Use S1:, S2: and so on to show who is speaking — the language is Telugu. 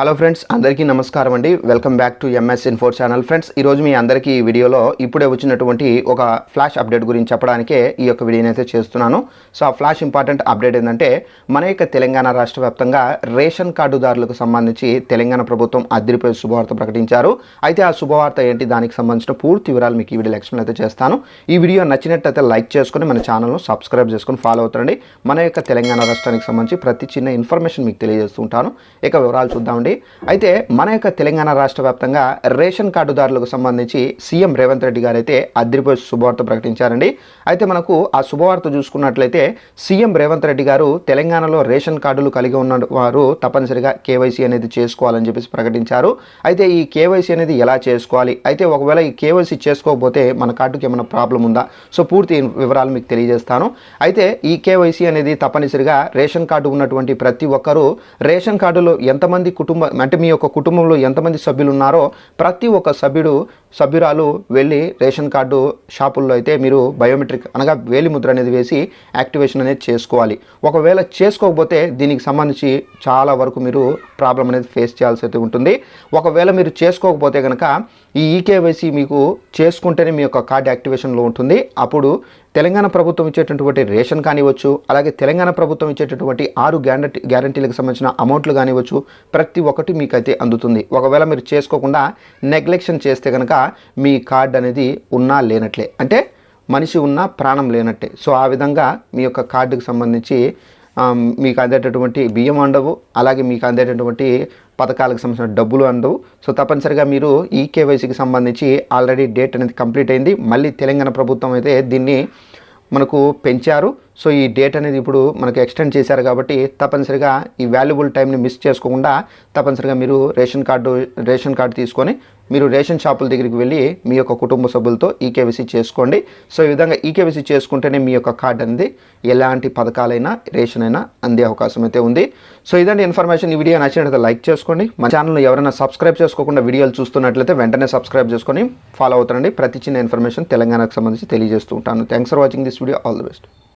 S1: హలో ఫ్రెండ్స్ అందరికీ నమస్కారం అండి. Welcome back to MS info channel friends ఈరోజు మీ అందరికీ ఈ వీడియోలో ఇప్పుడే వచ్చినటువంటి ఒక ఫ్లాష్ అప్డేట్ గురించి చెప్పడానికే ఈ యొక్క వీడియోని అయితే చేస్తున్నాను. సో ఆ ఫ్లాష్ ఇంపార్టెంట్ అప్డేట్ ఏంటంటే మన యొక్క తెలంగాణ రాష్ట్ర వ్యాప్తంగా రేషన్ కార్డుదారులకు సంబంధించి తెలంగాణ ప్రభుత్వం అదిరిపోయే శుభవార్త ప్రకటించారు. అయితే ఆ శుభవార్త ఏంటి? దానికి సంబంధించిన పూర్తి వివరాలు మీకు ఈ వీడియో ఎక్స్ప్లెయిన్ అయితే చేస్తాను. ఈ వీడియో నచ్చినట్టయితే లైక్ చేసుకొని మన ఛానల్ను సబ్స్క్రైబ్ చేసుకొని ఫాలో అవుతారండి మన యొక్క తెలంగాణ రాష్ట్రానికి సంబంధించి ప్రతి చిన్న ఇన్ఫర్మేషన్ మీకు తెలియజేస్తుంటాను ఇక వివరాలు చూద్దామండి. అయితే మన యొక్క తెలంగాణ రాష్ట్ర వ్యాప్తంగా రేషన్ కార్డుదారులకు సంబంధించి సీఎం రేవంత్ రెడ్డి గారు అయితే అద్రిపోయి శుభవార్త ప్రకటించారండి. అయితే మనకు ఆ శుభవార్త చూసుకున్నట్లయితే సీఎం రేవంత్ రెడ్డి గారు తెలంగాణలో రేషన్ కార్డులు కలిగి ఉన్న వారు తప్పనిసరిగా కేవైసీ అనేది చేసుకోవాలని చెప్పేసి ప్రకటించారు. అయితే ఈ కేవైసీ అనేది ఎలా చేసుకోవాలి? అయితే ఒకవేళ ఈ కేవైసీ చేసుకోకపోతే మన కార్డుకి ఏమైనా ప్రాబ్లం ఉందా? సో పూర్తి వివరాలు మీకు తెలియజేస్తాను. అయితే ఈ కేవైసీ అనేది తప్పనిసరిగా రేషన్ కార్డు ఉన్నటువంటి ప్రతి ఒక్కరూ రేషన్ కార్డులో ఎంతమంది కుటుంబ అంటే మీ యొక్క కుటుంబంలో ఎంతమంది సభ్యులు ఉన్నారో ప్రతి ఒక్క సభ్యుడు సభ్యురాలు వెళ్ళి రేషన్ కార్డు షాపుల్లో అయితే మీరు బయోమెట్రిక్ అనగా వేలిముద్ర అనేది వేసి యాక్టివేషన్ అనేది చేసుకోవాలి. ఒకవేళ చేసుకోకపోతే దీనికి సంబంధించి చాలా వరకు మీరు ప్రాబ్లం అనేది ఫేస్ చేయాల్సి అయితే ఉంటుంది. ఒకవేళ మీరు చేసుకోకపోతే కనుక ఈ ఈకేవైసీ మీకు చేసుకుంటేనే మీ యొక్క కార్డు యాక్టివేషన్లో ఉంటుంది. అప్పుడు తెలంగాణ ప్రభుత్వం ఇచ్చేటటువంటి రేషన్ కానివ్వచ్చు అలాగే తెలంగాణ ప్రభుత్వం ఇచ్చేటటువంటి ఆరు గ్యారంటీ గ్యారంటీలకు సంబంధించిన అమౌంట్లు కానివ్వచ్చు ప్రతి ఒక్కటి మీకైతే అందుతుంది. ఒకవేళ మీరు చేసుకోకుండా నెగ్లెక్షన్ చేస్తే కనుక మీ కార్డ్ అనేది ఉన్నా లేనట్లే. అంటే మనిషి ఉన్న ప్రాణం లేనట్టే. సో ఆ విధంగా మీ యొక్క కార్డుకు సంబంధించి మీకు అందేటటువంటి బియ్యం అందవు అలాగే మీకు అందేటటువంటి పథకాలకు సంబంధించిన డబ్బులు అందవు. సో తప్పనిసరిగా మీరు ఈ కేవైసీకి సంబంధించి ఆల్రెడీ డేట్ అనేది కంప్లీట్ అయింది. మళ్ళీ తెలంగాణ ప్రభుత్వం అయితే దీన్ని మనకు పెంచారు. సో ఈ డేట్ అనేది ఇప్పుడు మనకు ఎక్స్టెండ్ చేశారు కాబట్టి తప్పనిసరిగా ఈ వాల్యుబుల్ టైంని మిస్ చేసుకోకుండా తప్పనిసరిగా మీరు రేషన్ కార్డు రేషన్ కార్డు తీసుకొని మీరు రేషన్ షాపుల దగ్గరికి వెళ్ళి మీ యొక్క కుటుంబ సభ్యులతో ఈకేవీసీ చేసుకోండి. సో ఈ విధంగా ఈకేవీసీ చేసుకుంటేనే మీ యొక్క కార్డు అనేది ఎలాంటి పథకాలైనా రేషన్ అయినా అందే అవకాశం అయితే ఉంది. సో ఇదండి ఇన్ఫర్మేషన్. ఈ వీడియో నచ్చినట్లయితే లైక్ చేసుకోండి. మన ఛానల్ ఎవరైనా సబ్స్క్రైబ్ చేసుకోకుండా వీడియోలు చూస్తున్నట్లయితే వెంటనే సబ్స్క్రైబ్ చేసుకొని ఫాలో అవుతారండి. ప్రతి చిన్న ఇన్ఫర్మేషన్ తెలంగాణకు సంబంధించి తెలియజేస్తూ ఉంటాను. Thanks for watching this video. All the best.